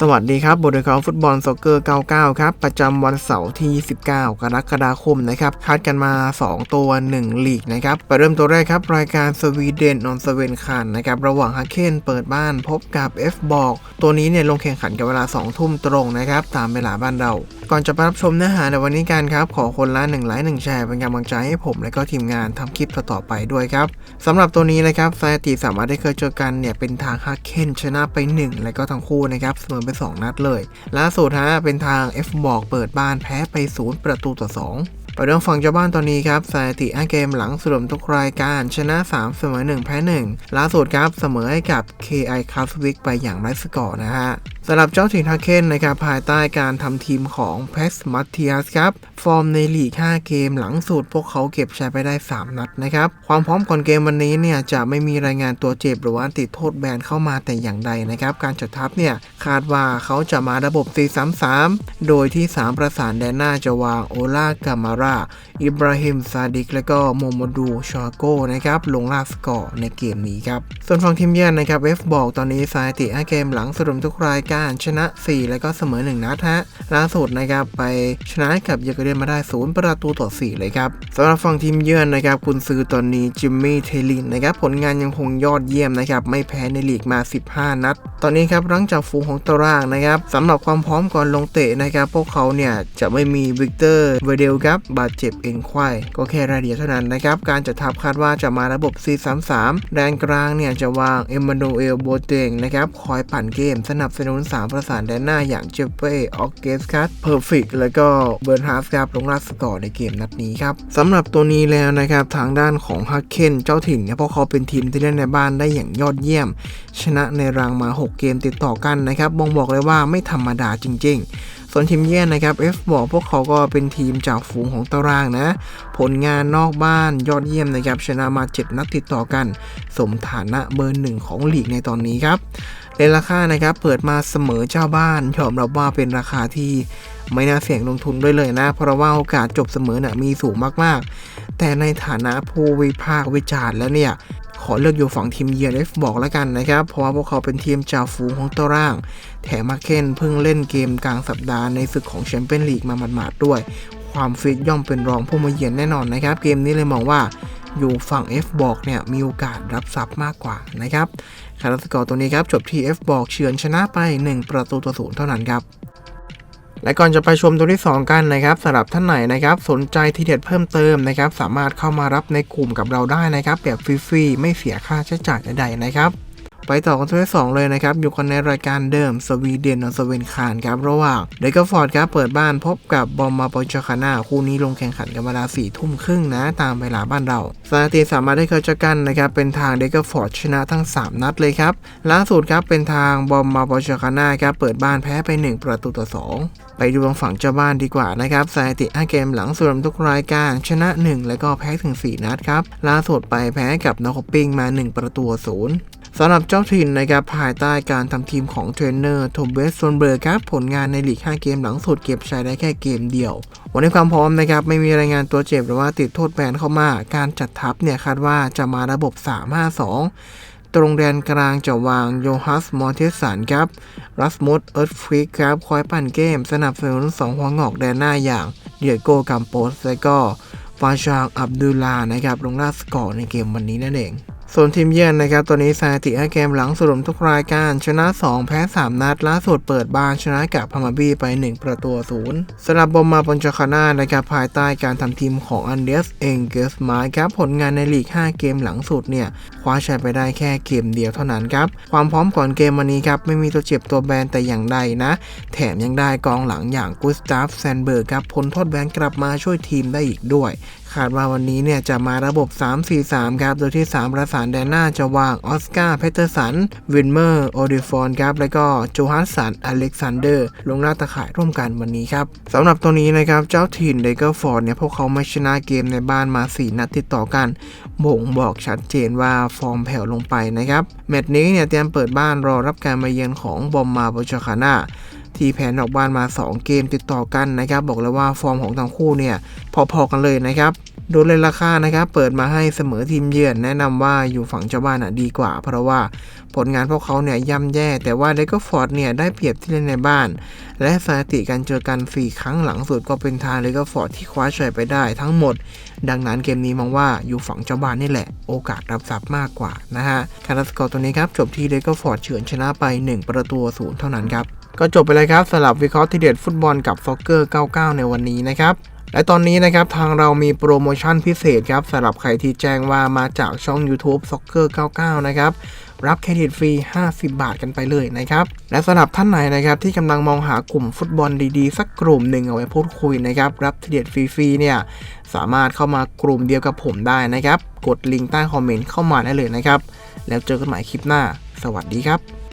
สวัสดีครับบทวิเคราะห์ฟุตบอลโซเกอร์ 99 ครับ ประจำวันเสาร์ที่ 29 กรกฎาคมนะครับคัดกันมา 2 ตัว 1 ลีกนะครับไปเริ่มตัวแรกครับ รายการสวีเดนนอนสเวนคานนะครับระหว่างฮักเคนเปิดบ้านพบกับ F บอกตัวนี้เนี่ยลงแข่งขันกันเวลา 2 ทุ่มตรงนะครับตามเวลาบ้านเรา ก่อนจะไปรับชมเนื้อหาในวันนี้กันครับ ขอคนละ1ไลค์1แชร์เป็นกำลังใจให้ผมและก็ทีมงานทำคลิปต่อๆไปด้วยครับสำหรับตัวนี้นะครับสถิติสามารถได้เคยเจอกันเนี่ยเป็นทางฮักเคนชนะไป 1 และก็ทั้งคู่นะครับเสมอไป 2 นัดเลยล่าสุดฮะเป็นทาง F บอกเปิดบ้านแพ้ไป 0 ประตูต่อ 2 ไปเรื่องฝั่งเจ้าบ้านตอนนี้ครับสถิติ5เกมหลังสรุปทุกรายการชนะ 3 เสมอ 1 แพ้ 1 ล่าสุดครับเสมอให้กับ KI c a s w i k ไปอย่างไร้สกอร์นะฮะสำหรับเจ้าถิ่นทักเคนนะครับภายใต้การทำทีมของเพสมัตเทียสครับ ฟอร์มในลีก 5 เกมหลังสุดพวกเขาเก็บชัยไปได้ 3 นัดนะครับ ความพร้อมก่อนเกมวันนี้เนี่ยจะไม่มีรายงานตัวเจ็บหรือว่าติดโทษแบนเข้ามาแต่อย่างใดนะครับ การจัดทัพเนี่ยคาดว่าเขาจะมาระบบ 4-3-3 โดยที่ 3 ประสานแดนหน้าจะวางโอล่ากามาราอิบราฮิม ซาดิก และก็โมโมดู ชาโกนะครับ ลงลาสกอร์ในเกมนี้ครับ ส่วนฝั่งทีมเยือนนะครับ เวฟบอกตอนนี้สถิติ5เกมหลังสรุปทุกรายการชนะ 4 แล้วก็เสมอ 1 นัดฮะ ล่าสุดนะครับไปชนะกับเยอรเดนมาได้ 0 ประตูต่อ 4 เลยครับสำหรับฝั่งทีมเยือนนะครับ คุณซื้อตอนนี้จิมมี่ เทลิน นะครับ ผลงานยังคงยอดเยี่ยมนะครับ ไม่แพ้ในลีกมา 15 นัด ตอนนี้ครับหลังจากฟูงของตารางนะครับสำหรับความพร้อมก่อนลงเตะนะครับ พวกเขาเนี่ยจะไม่มีวิกเตอร์ เวเดลครับบาดเจ็บเอ็นควายก็แค่รายเดียวเท่านั้นนะครับ การจัดทัพคาดว่าจะมาระบบ 4-3-3 แดนกลางเนี่ยจะวางเอมมานูเอลโบเตงนะครับ คอยปั่นเกมสนับสนุน 3 ประสานแดนหน้าอย่างเจฟเฟ่ออกเกสคัตเพอร์ฟิกแล้วก็เบิร์นฮาร์ฟครับลงราสกอร์ในเกมนัดนี้ครับสำหรับตัวนี้แล้วนะครับทางด้านของฮักเคนเจ้าถิ่นเนี่ยพวกเขาเป็นทีมที่เล่นในบ้านได้อย่างยอดเยี่ยม ชนะในรางมา 6 เกมติดต่อกันนะครับบ่งบอกเลยว่าไม่ธรรมดาจริง ๆ ส่วนทีมเยือนนะครับ F บอกพวกเขาก็เป็นทีมจากฝูงของตารางนะ ผลงานนอกบ้านยอดเยี่ยมนะครับ ชนะมา 7 นัดติดต่อกัน สมฐานะเบอร์หนึ่งของลีกในตอนนี้ครับในราคานะครับเปิดมาเสมอเจ้าบ้านยอมรับว่าเป็นราคาที่ไม่น่าเสี่ยงลงทุนด้วยเลยนะ เพราะว่าโอกาสจบเสมอนะ่ะมีสูงมากๆ แต่ในฐานะผู้วิพากษ์วิจารณ์แล้วเนี่ย ขอเลือกอยู่ฝั่งทีมเยือนเอฟบอกแล้วกันนะครับ เพราะว่าพวกเขาเป็นทีมจ่าฝูงของตาราง แถมมาเคนเพิ่งเล่นเกมกลางสัปดาห์ในศึกของแชมเปี้ยนลีกมาหมาดๆด้วย ความฟิตย่อมเป็นรองผู้มาเยือนแน่นอนนะครับ เกมนี้เลยมองว่าอยู่ฝั่ง F บอกเนี่ยมีโอกาสรับทรัพย์มากกว่านะครับคาร์สกอร์ตัวนี้ครับจบที่ F บอกเฉือนชนะไป 1 ประตูต่อศูนย์เท่านั้นครับ และก่อนจะไปชมตัวที่ 2 กันนะครับสำหรับท่านไหนนะครับสนใจทีเด็ดเพิ่มเติมนะครับสามารถเข้ามารับในกลุ่มกับเราได้นะครับแบบฟรีๆไม่เสียค่าใช้จ่ายใดๆนะครับ ไปต่อกันตัวที่2เลยนะครับอยู่กันในรายการเดิมสวีเดนนอสเวนคานครับระหว่างเดกฟอร์ดครับเปิดบ้านพบกับบอมมาปอยชคานาคู่นี้ลงแข่งขันกันเวลา4ทุ่มครึ่งนะ ตามเวลาบ้านเราสถิติสามารถได้เคยเจอกันนะครับเป็นทางเดกฟอร์ดชนะทั้ง 3 นัดเลยครับล่าสุดครับเป็นทางบอมมาปอยชคานาครับเปิดบ้านแพ้ไป 1 ประตูต่อ 2 ไปดูทางฝั่งเจ้าบ้านดีกว่านะครับสถิติ5เกมหลังสุดทุกรายการชนะ 1 แล้วก็แพ้ถึง 4 นัดครับล่าสุดไปแพ้กับนอคปิงมา 1 ประตูศูนย์ สำหรับเจ้าถิ่นนะครับภายใต้การทำทีมของเทรนเนอร์โทเบสโซนเบิร์ครับผลงานในลีก 5 เกมหลังสุดเก็บชัยได้แค่เกมเดียว วันนี้ความพร้อมนะครับไม่มีรายงานตัวเจ็บหรือว่าติดโทษแบนเข้ามา การจัดทัพเนี่ยคาดว่าจะมาระบบ 3-5-2 ตรงแดนกลางจะวางโยฮัสมอร์เทสันครับรัสมุดเอิร์ธฟริกครับคอยปั่นเกม สนับสนุน2หัวงอกแดนหน้าอย่างเดียโกกัมโปสและก็ฟาชางอับดุลลานะครับลงล่าสกอร์ในเกมวันนี้นั่นเอง ส่วนทีมเยือนนะครับตัวนี้สถิติ5เกมหลังสรุปทุกรายการ ชนะ 2 แพ้ 3 นัด ล่าสุดเปิดบ้านชนะกับพามาบีไป 1 ประตูศูนย์สำหรับบอมมาปอนจคาน่านะครับภายใต้การทำทีมของอันเดสเองเกสมาครับผลงานในลีก 5 เกมหลังสุดเนี่ยคว้าชัยไปได้แค่เกมเดียวเท่านั้นครับ ความพร้อมก่อนเกมวันนี้ครับไม่มีตัวเจ็บตัวแบนแต่อย่างใดนะ แถมยังได้กองหลังอย่างกุสตาฟแซนเบิร์กครับพ้นโทษแบนกลับมาช่วยทีมได้อีกด้วย คาดว่าวันนี้เนี่ยจะมาระบบ 3-4-3 ครับ โดยที่ 3 ประสานแดนหน้าจะวางออสการ์ เพเตอร์สัน วินเมอร์ โอดิฟอนครับ แล้วก็โจฮัสสัน อเล็กซานเดอร์ ลงหน้าตะข่ายร่วมกันวันนี้ครับสำหรับตัวนี้นะครับ เจ้าถิ่นเดเกอร์ฟอร์ดเนี่ย พวกเขาไม่ชนะเกมในบ้านมา 4 นัดติดต่อกันบ่งบอกชัดเจนว่าฟอร์มแผ่วลงไปนะครับ แมตช์นี้เนี่ยเตรียมเปิดบ้านรอรับการมาเยือนของบอมมาโบชคาน่า ที่แพ้นอกบ้านมา 2 เกมติดต่อกันนะครับ บอกเลยว่าฟอร์มของทั้งคู่เนี่ยพอๆกันเลยนะครับโดยเลยราคานะครับเปิดมาให้เสมอทีมเยือนแนะนำว่าอยู่ฝั่งเจ้าบ้านอะดีกว่า เพราะว่าผลงานพวกเขาเนี่ยย่ำแย่ แต่ว่าเลกฟอร์ดเนี่ยได้เปรียบที่เล่นในบ้าน และสถิติการเจอกัน 4 ครั้งหลังสุดก็เป็นทางเลกฟอร์ดที่คว้าชัยไปได้ทั้งหมด ดังนั้นเกมนี้มองว่าอยู่ฝั่งเจ้าบ้านนี่แหละ โอกาสรับทรัพย์มากกว่านะฮะการสกอร์ตัวนี้ครับจบที่เลกฟอร์ดเฉือนชนะไป 1 ประตูศูนย์เท่านั้นครับ ก็จบไปเลยครับสำหรับวิเคราะห์ทีเด็ดฟุตบอลกับซ็อกเกอร์ 99 ในวันนี้นะครับและตอนนี้นะครับทางเรามีโปรโมชั่นพิเศษครับสำหรับใครที่แจ้งว่ามาจากช่อง YouTube Soccer 99 นะครับ รับเครดิตฟรี 50 บาทกันไปเลยนะครับ และสำหรับท่านไหนนะครับที่กำลังมองหากลุ่มฟุตบอลดีๆ สักกลุ่มหนึ่งเอาไว้พูดคุยนะครับ รับเครดิตฟรีๆเนี่ยสามารถเข้ามากลุ่มเดียวกับผมได้นะครับ กดลิงก์ใต้คอมเมนต์เข้ามาได้เลยนะครับ แล้วเจอกันใหม่คลิปหน้า สวัสดีครับ